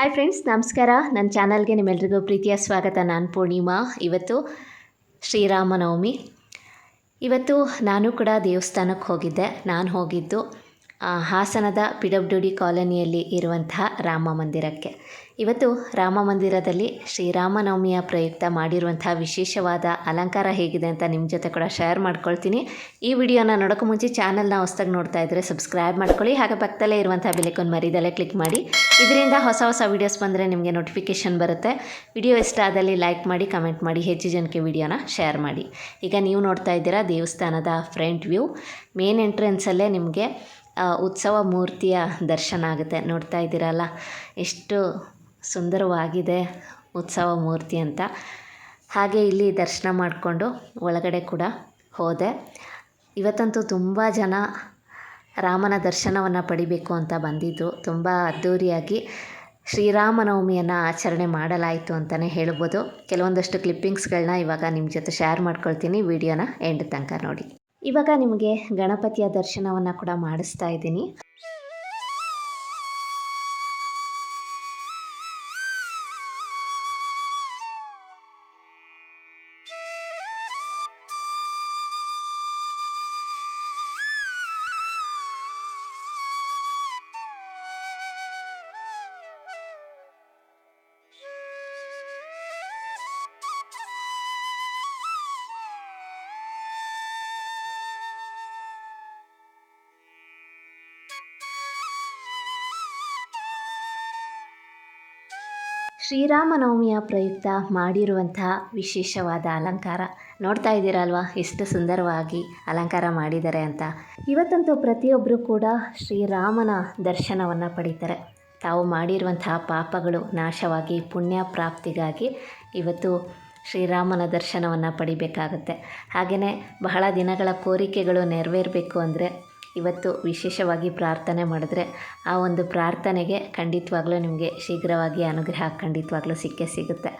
Hi friends ನಮಸ್ಕಾರ. ನನ್ನ ಚಾನಲ್ಗೆ ನಿಮ್ಮೆಲ್ರಿಗೂ ಪ್ರೀತಿಯ ಸ್ವಾಗತ. ನಾನು ಪೂರ್ಣಿಮಾ. ಇವತ್ತು ಶ್ರೀರಾಮನವಮಿ ಇವತ್ತು ನಾನು ಕೂಡ ದೇವಸ್ಥಾನಕ್ಕೆ ಹೋಗಿದ್ದೆ. ನಾನು ಹೋಗಿದ್ದು ಹಾಸನದ ಪಿ ಡಬ್ಲ್ಯೂ ಡಿ ಕಾಲೋನಿಯಲ್ಲಿ ಇರುವಂತಹ ರಾಮ ಮಂದಿರಕ್ಕೆ. ಇವತ್ತು ರಾಮ ಮಂದಿರದಲ್ಲಿ ಶ್ರೀರಾಮನವಮಿಯ ಪ್ರಯುಕ್ತ ಮಾಡಿರುವಂತಹ ವಿಶೇಷವಾದ ಅಲಂಕಾರ ಹೇಗಿದೆ ಅಂತ ನಿಮ್ಮ ಜೊತೆ ಕೂಡ ಶೇರ್ ಮಾಡ್ಕೊಳ್ತೀನಿ. ಈ ವಿಡಿಯೋನ ನೋಡೋಕ್ಕೂ ಮುಂಚೆ ಚಾನಲ್ನ ಹೊಸದಾಗಿ ನೋಡ್ತಾ ಇದ್ದರೆ ಸಬ್ಸ್ಕ್ರೈಬ್ ಮಾಡ್ಕೊಳ್ಳಿ, ಹಾಗೆ ಪಕ್ಕದಲ್ಲೇ ಇರುವಂಥ ಬೆಲೆಕೊಂಡು ಮರಿದಲ್ಲೇ ಕ್ಲಿಕ್ ಮಾಡಿ. ಇದರಿಂದ ಹೊಸ ಹೊಸ ವೀಡಿಯೋಸ್ ಬಂದರೆ ನಿಮಗೆ ನೋಟಿಫಿಕೇಷನ್ ಬರುತ್ತೆ. ವಿಡಿಯೋ ಇಷ್ಟ ಆದಲ್ಲಿ ಲೈಕ್ ಮಾಡಿ ಕಮೆಂಟ್ ಮಾಡಿ, ಹೆಚ್ಚು ಜನಕ್ಕೆ ವಿಡಿಯೋನ ಶೇರ್ ಮಾಡಿ. ಈಗ ನೀವು ನೋಡ್ತಾ ಇದ್ದೀರಾ ದೇವಸ್ಥಾನದ ಫ್ರಂಟ್ ವ್ಯೂ ಮೇನ್ ಎಂಟ್ರೆನ್ಸಲ್ಲೇ ನಿಮಗೆ ಉತ್ಸವ ಮೂರ್ತಿಯ ದರ್ಶನ ಆಗುತ್ತೆ. ನೋಡ್ತಾ ಇದ್ದೀರಲ್ಲ? ಎಷ್ಟು ಸುಂದರವಾಗಿದೆ ಉತ್ಸವ ಮೂರ್ತಿ ಅಂತ. ಹಾಗೆ ಇಲ್ಲಿ ದರ್ಶನ ಮಾಡಿಕೊಂಡು ಒಳಗಡೆ ಕೂಡ ಹೋದೆ. ಇವತ್ತಂತೂ ತುಂಬ ಜನ ರಾಮನ ದರ್ಶನವನ್ನು ಪಡಿಬೇಕು ಅಂತ ಬಂದಿದ್ದು. ತುಂಬ ಅದ್ಧೂರಿಯಾಗಿ ಶ್ರೀರಾಮನವಮಿಯನ್ನು ಆಚರಣೆ ಮಾಡಲಾಯಿತು ಅಂತಲೇ ಹೇಳ್ಬೋದು. ಕೆಲವೊಂದಷ್ಟು ಕ್ಲಿಪ್ಪಿಂಗ್ಸ್ಗಳನ್ನ ಇವಾಗ ನಿಮ್ಮ ಜೊತೆ ಶೇರ್ ಮಾಡ್ಕೊಳ್ತೀನಿ. ವಿಡಿಯೋನ ಎಂಡ್ ತನಕ ನೋಡಿ. ಇವಾಗ ನಿಮಗೆ ಗಣಪತಿಯ ದರ್ಶನವನ್ನು ಕೂಡ ಮಾಡಿಸ್ತಾ ಇದ್ದೀನಿ. ಶ್ರೀರಾಮನವಮಿಯ ಪ್ರಯುಕ್ತ ಮಾಡಿರುವಂತಹ ವಿಶೇಷವಾದ ಅಲಂಕಾರ. ನೋಡ್ತಾ ಇದ್ದೀರಲ್ವಾ? ಎಷ್ಟು ಸುಂದರವಾಗಿ ಅಲಂಕಾರ ಮಾಡಿದ್ದಾರೆ ಅಂತ. ಇವತ್ತಂತೂ ಪ್ರತಿಯೊಬ್ಬರು ಕೂಡ ಶ್ರೀರಾಮನ ದರ್ಶನವನ್ನು ಪಡೀತಾರೆ. ತಾವು ಮಾಡಿರುವಂತಹ ಪಾಪಗಳು ನಾಶವಾಗಿ, ಪುಣ್ಯ ಪ್ರಾಪ್ತಿಗಾಗಿ ಇವತ್ತು ಶ್ರೀರಾಮನ ದರ್ಶನವನ್ನು ಪಡಿಬೇಕಾಗುತ್ತೆ. ಹಾಗೆಯೇ ಬಹಳ ದಿನಗಳ ಕೋರಿಕೆಗಳು ನೆರವೇರಬೇಕು ಅಂದರೆ ಇವತ್ತು ವಿಶೇಷವಾಗಿ ಪ್ರಾರ್ಥನೆ ಮಾಡಿದ್ರೆ ಆ ಒಂದು ಪ್ರಾರ್ಥನೆಗೆ ಖಂಡಿತವಾಗ್ಲೂ ನಿಮಗೆ ಶೀಘ್ರವಾಗಿ ಅನುಗ್ರಹ ಖಂಡಿತವಾಗ್ಲೂ ಸಿಕ್ಕೇ ಸಿಗುತ್ತೆ.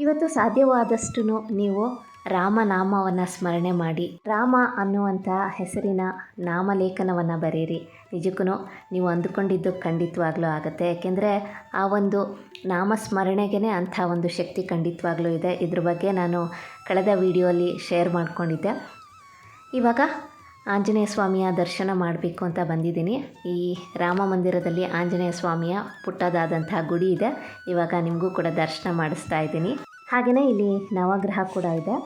ಇವತ್ತು ಸಾಧ್ಯವಾದಷ್ಟು ನೀವು ರಾಮನಾಮವನ್ನು ಸ್ಮರಣೆ ಮಾಡಿ, ರಾಮ ಅನ್ನುವಂಥ ಹೆಸರಿನ ನಾಮಲೇಖನವನ್ನು ಬರೀರಿ ನಿಜಕ್ಕೂ ನೀವು ಅಂದುಕೊಂಡಿದ್ದು ಖಂಡಿತವಾಗ್ಲೂ ಆಗುತ್ತೆ. ಯಾಕೆಂದರೆ ಆ ಒಂದು ನಾಮಸ್ಮರಣೆಗೆ ಅಂಥ ಒಂದು ಶಕ್ತಿ ಖಂಡಿತವಾಗ್ಲೂ ಇದೆ. ಇದ್ರ ಬಗ್ಗೆ ನಾನು ಕಳೆದ ವಿಡಿಯೋಲಿ ಶೇರ್ ಮಾಡ್ಕೊಂಡಿದ್ದೆ. ಇವಾಗ ಆಂಜನೇಯ ಸ್ವಾಮಿಯ ದರ್ಶನ ಮಾಡಬೇಕು ಅಂತ ಬಂದಿದ್ದೀನಿ. ಈ ರಾಮ ಮಂದಿರದಲ್ಲಿ ಆಂಜನೇಯ ಸ್ವಾಮಿಯ ಪುಟ್ಟದಾದಂಥ ಗುಡಿ ಇದೆ. ಇವಾಗ ನಿಮಗೂ ಕೂಡ ದರ್ಶನ ಮಾಡಿಸ್ತಾ ಇದ್ದೀನಿ. ಹಾಗೆಯೇ ಇಲ್ಲಿ ನವಗ್ರಹ ಕೂಡ ಇದೆ.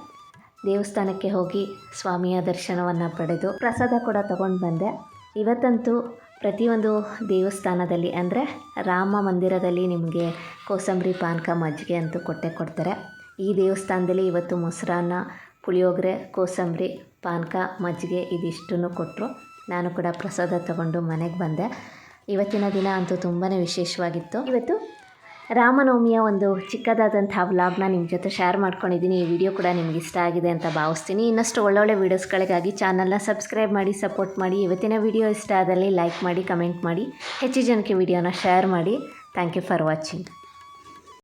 ದೇವಸ್ಥಾನಕ್ಕೆ ಹೋಗಿ ಸ್ವಾಮಿಯ ದರ್ಶನವನ್ನು ಪಡೆದು ಪ್ರಸಾದ ಕೂಡ ತಗೊಂಡು ಬಂದೆ. ಇವತ್ತಂತೂ ಪ್ರತಿಯೊಂದು ದೇವಸ್ಥಾನದಲ್ಲಿ ಅಂದರೆ ರಾಮ ಮಂದಿರದಲ್ಲಿ ನಿಮಗೆ ಕೋಸಂಬರಿ, ಪಾನಕ, ಮಜ್ಜಿಗೆ ಅಂತೂ ಕೊಟ್ಟೆ ಕೊಡ್ತಾರೆ. ಈ ದೇವಸ್ಥಾನದಲ್ಲಿ ಇವತ್ತು ಮೊಸರನ್ನ, ಪುಳಿಯೋಗರೆ, ಕೋಸಂಬರಿ ಪಾನಕ ಮಜ್ಜಿಗೆ ಇದಿಷ್ಟನ್ನು ಕೊಟ್ಟರು. ನಾನು ಕೂಡ ಪ್ರಸಾದ ತಗೊಂಡು ಮನೆಗೆ ಬಂದೆ. ಇವತ್ತಿನ ದಿನ ಅಂತೂ ತುಂಬಾ ವಿಶೇಷವಾಗಿತ್ತು. ಇವತ್ತು ರಾಮನವಮಿಯ ಒಂದು ಚಿಕ್ಕದಾದಂಥ ವ್ಲಾಗ್ನ ನಿಮ್ಮ ಜೊತೆ ಶೇರ್ ಮಾಡ್ಕೊಂಡಿದ್ದೀನಿ. ಈ ವಿಡಿಯೋ ಕೂಡ ನಿಮ್ಗೆ ಇಷ್ಟ ಆಗಿದೆ ಅಂತ ಭಾವಿಸ್ತೀನಿ. ಇನ್ನಷ್ಟು ಒಳ್ಳೊಳ್ಳೆ ವೀಡಿಯೋಸ್ಗಳಿಗಾಗಿ ಚಾನಲ್ನ ಸಬ್ಸ್ಕ್ರೈಬ್ ಮಾಡಿ ಸಪೋರ್ಟ್ ಮಾಡಿ, ಇವತ್ತಿನ ವಿಡಿಯೋ ಇಷ್ಟ ಆದಲ್ಲಿ ಲೈಕ್ ಮಾಡಿ ಕಮೆಂಟ್ ಮಾಡಿ, ಹೆಚ್ಚು ಜನಕ್ಕೆ ವಿಡಿಯೋನ ಶೇರ್ ಮಾಡಿ. Thank you for watching